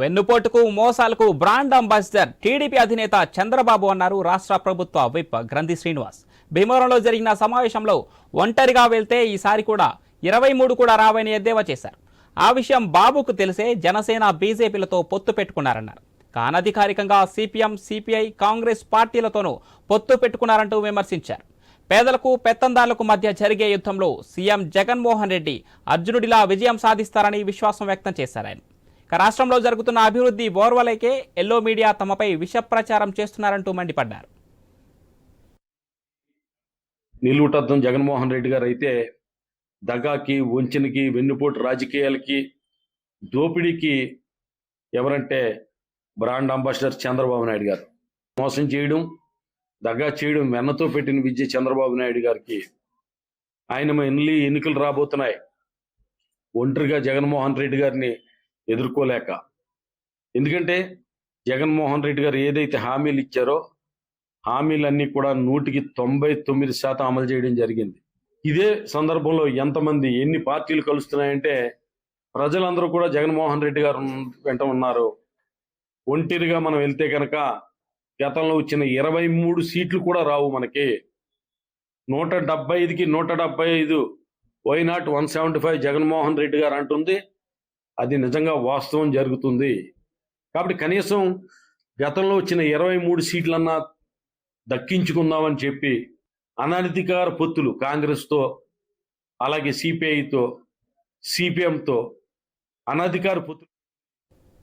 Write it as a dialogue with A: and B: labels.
A: వెన్నుపోటుకు మోసాలకు brand ambassador TDP అధినేత చంద్రబాబు అన్నారు రాష్ట్ర ప్రభుత్వ విప్ గ్రంథి శ్రీనివాస్. భీమవరంలో జరిగిన సమావేశంలో ఒంటరిగా వెళ్తే ఈసారి కూడా ఇరవై మూడు కూడా రావని ఎద్దేవా చేశారు. ఆ విషయం బాబుకు తెలిసే జనసేన బీజేపీలతో పొత్తు పెట్టుకున్నారన్నారు. కానధికారికంగా సిపిఎం సిపిఐ కాంగ్రెస్ పార్టీలతోనూ పొత్తు పెట్టుకున్నారంటూ విమర్శించారు. పేదలకు పెత్తందారులకు మధ్య జరిగే యుద్ధంలో సీఎం జగన్మోహన్ రెడ్డి అర్జునుడిలా విజయం సాధిస్తారని విశ్వాసం వ్యక్తం చేశారు ఆయన. రాష్ట్రంలో జరుగుతున్న అభివృద్ధి ఓర్వలేకే ఎల్లో మీడియా తమపై విష ప్రచారం చేస్తున్నారంటూ మండిపడ్డారు.
B: నిలువుటద్దం జగన్మోహన్ రెడ్డి గారు అయితే దగాకి వంచనకి వెన్నుపోటు రాజకీయాలకి దోపిడీకి ఎవరంటే బ్రాండ్ అంబాసిడర్ చంద్రబాబు నాయుడు గారు. మోసం చేయడం దగా చేయడం వెన్నతో పెట్టిన విద్య చంద్రబాబు నాయుడు గారికి ఆయన ఎన్ని ఎన్నికలు రాబోతున్నాయి. ఒంటరిగా జగన్మోహన్ రెడ్డి గారిని ఎదుర్కోలేక. ఎందుకంటే జగన్మోహన్ రెడ్డి గారు ఏదైతే హామీలు ఇచ్చారో హామీలన్నీ కూడా నూటికి తొంభై తొమ్మిది శాతం అమలు చేయడం జరిగింది. ఇదే సందర్భంలో ఎంతమంది ఎన్ని పార్టీలు కలుస్తున్నాయంటే ప్రజలందరూ కూడా జగన్మోహన్ రెడ్డి గారు వెంట ఉన్నారు. ఒంటిరిగా మనం వెళ్తే కనుక గతంలో వచ్చిన ఇరవై మూడు సీట్లు కూడా రావు మనకి. నూట డెబ్బై ఐదుకి నూట డెబ్బై ఐదు. Why not one seventy five Jaganmohan Reddy గారు అంటుంది. అది నిజంగా వాస్తవం జరుగుతుంది. కాబట్టి కనీసం గతంలో వచ్చిన ఇరవై మూడు సీట్లన్నా దక్కించుకుందామని చెప్పి అనధికార పొత్తులు కాంగ్రెస్తో అలాగే సిపిఐతో సిపిఎంతో అనధికార పొత్తులు